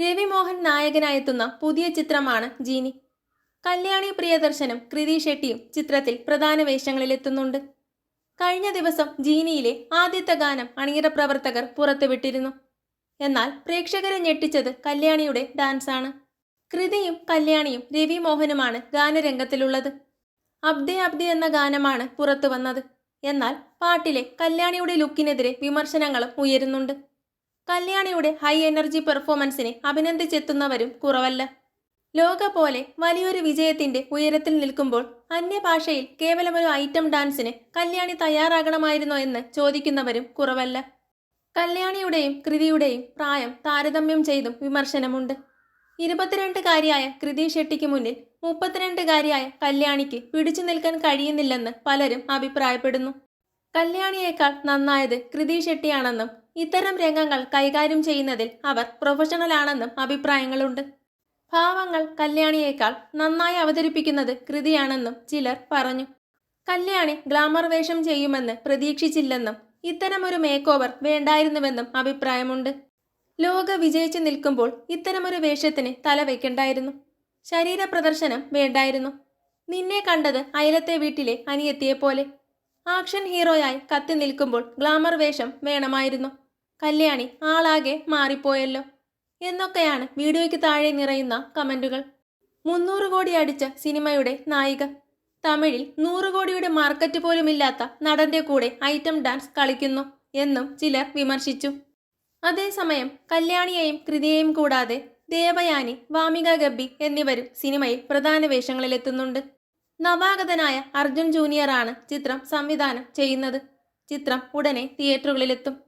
രവി മോഹൻ നായകനായെത്തുന്ന പുതിയ ചിത്രമാണ് ജീനി. കല്യാണി പ്രിയദർശനും കൃതി ഷെട്ടിയും ചിത്രത്തിൽ പ്രധാന വേഷങ്ങളിലെത്തുന്നുണ്ട്. കഴിഞ്ഞ ദിവസം ജീനിയിലെ ആദ്യത്തെ ഗാനം അണിയറ പ്രവർത്തകർ പുറത്തുവിട്ടിരുന്നു. എന്നാൽ പ്രേക്ഷകരെ ഞെട്ടിച്ചത് കല്യാണിയുടെ ഡാൻസാണ്. കൃതിയും കല്യാണിയും രവി മോഹനുമാണ് ഗാനരംഗത്തിലുള്ളത്. അബ്ദെ അബ്ദി എന്ന ഗാനമാണ് പുറത്തു വന്നത് എന്നാൽ പാട്ടിലെ കല്യാണിയുടെ ലുക്കിനെതിരെ വിമർശനങ്ങളും ഉയരുന്നുണ്ട്. കല്യാണിയുടെ ഹൈ എനർജി പെർഫോമൻസിനെ അഭിനന്ദിച്ചെത്തുന്നവരും കുറവല്ല. ലോക പോലെ വലിയൊരു വിജയത്തിന്റെ ഉയരത്തിൽ നിൽക്കുമ്പോൾ അന്യഭാഷയിൽ കേവലം ഒരു ഐറ്റം ഡാൻസിന് കല്യാണി തയ്യാറാകണമായിരുന്നോ എന്ന് ചോദിക്കുന്നവരും കുറവല്ല. കല്യാണിയുടെയും കൃതിയുടെയും പ്രായം താരതമ്യം ചെയ്തും വിമർശനമുണ്ട്. ഇരുപത്തിരണ്ടുകാരിയായ കൃതി ഷെട്ടിക്ക് മുന്നിൽ മുപ്പത്തിരണ്ടുകാരിയായ കല്യാണിക്ക് പിടിച്ചു നിൽക്കാൻ കഴിയുന്നില്ലെന്ന് പലരും അഭിപ്രായപ്പെടുന്നു. കല്യാണിയേക്കാൾ നന്നായത് കൃതി ഷെട്ടിയാണെന്നും ഇത്തരം രംഗങ്ങൾ കൈകാര്യം ചെയ്യുന്നതിൽ അവർ പ്രൊഫഷണലാണെന്നും അഭിപ്രായങ്ങളുണ്ട്. ഭാവങ്ങൾ കല്യാണിയേക്കാൾ നന്നായി അവതരിപ്പിക്കുന്നത് കൃതിയാണെന്നും ചിലർ പറഞ്ഞു. കല്യാണി ഗ്ലാമർ വേഷം ചെയ്യുമെന്ന് പ്രതീക്ഷിച്ചില്ലെന്നും ഇത്തരമൊരു മേക്ക് ഓവർ വേണ്ടായിരുന്നുവെന്നും അഭിപ്രായമുണ്ട്. ലോക വിജയിച്ചു നിൽക്കുമ്പോൾ ഇത്തരമൊരു വേഷത്തിന് തല വെക്കണ്ടായിരുന്നു. ശരീര പ്രദർശനം വേണ്ടായിരുന്നു. നിന്നെ കണ്ടത് അയലത്തെ വീട്ടിലെ അനിയത്തിയെ പോലെ ആക്ഷൻ ഹീറോയായി കത്തി നിൽക്കുമ്പോൾ ഗ്ലാമർ വേഷം വേണമായിരുന്നു. കല്യാണി ആളാകെ മാറിപ്പോയല്ലോ. എന്നൊക്കെയാണ് വീഡിയോയ്ക്ക് താഴെ നിറയുന്ന കമന്റുകൾ മുന്നൂറ് കോടി അടിച്ച സിനിമയുടെ നായിക. തമിഴിൽ നൂറ് കോടിയുടെ മാർക്കറ്റ് പോലുമില്ലാത്ത നടന്റെ കൂടെ ഐറ്റം ഡാൻസ് കളിക്കുന്നു എന്നും ചിലർ വിമർശിച്ചു. അതേസമയം കല്യാണിയെയും കൃതിയെയും കൂടാതെ ദേവയാനി വാമിക ഗബ്ബി എന്നിവരും സിനിമയിൽ പ്രധാന വേഷങ്ങളിലെത്തുന്നുണ്ട്. നവാഗതനായ അർജുൻ ജൂനിയറാണ് ചിത്രം സംവിധാനം ചെയ്യുന്നത്. ചിത്രം ഉടനെ തിയേറ്ററുകളിലെത്തും.